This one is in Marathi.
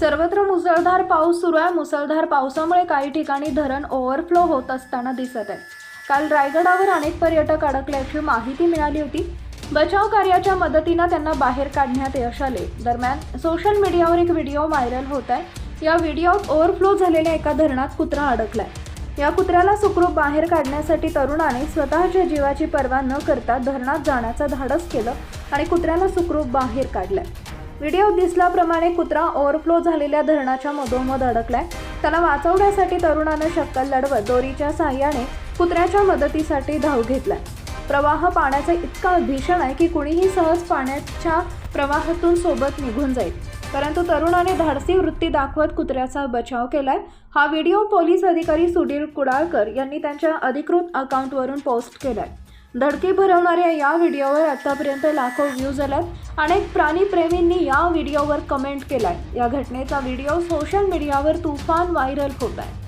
सर्वत्र मुसळधार पाऊस सुरू आहे. मुसळधार पावसामुळे काही ठिकाणी धरण ओव्हरफ्लो होत असताना दिसत आहे. काल रायगडावर अनेक पर्यटक अडकल्याची माहिती मिळाली होती. बचाव कार्याच्या मदतीनं त्यांना बाहेर काढण्यात यश आले. दरम्यान सोशल मीडियावर एक व्हिडिओ व्हायरल होत आहे. या व्हिडिओत ओव्हरफ्लो झालेल्या एका धरणात कुत्रा अडकलाय. या कुत्र्याला सुखरूप बाहेर काढण्यासाठी तरुणाने स्वतःच्या जीवाची पर्वा न करता धरणात जाण्याचं धाडस केलं आणि कुत्र्याला सुखरूप बाहेर काढलंय. व्हिडिओ दिसल्याप्रमाणे कुत्रा ओव्हरफ्लो झालेल्या धरणाच्या मधोमध अडकलाय. त्याला वाचवण्यासाठी तरुणानं शक्कल लढवत दोरीच्या साह्याने कुत्र्याच्या मदतीसाठी धाव घेतलाय. प्रवाह पाण्याचा इतका भीषण आहे की कुणीही सहज पाण्याच्या प्रवाहातून सोबत निघून जाईल. परंतु तरुणाने धाडसी वृत्ती दाखवत कुत्र्याचा बचाव केलाय. हा व्हिडिओ पोलीस अधिकारी सुधीर कुडाळकर यांनी त्यांच्या अधिकृत अकाउंटवरून पोस्ट केलाय. धडकी भरवणाऱ्या या व्हिडिओवर आतापर्यंत लाखो व्ह्यूज आल्यात. अनेक प्राणीप्रेमींनी या व्हिडिओवर कमेंट केलाय. या घटनेचा व्हिडिओ सोशल मीडियावर तुफान व्हायरल होत आहे.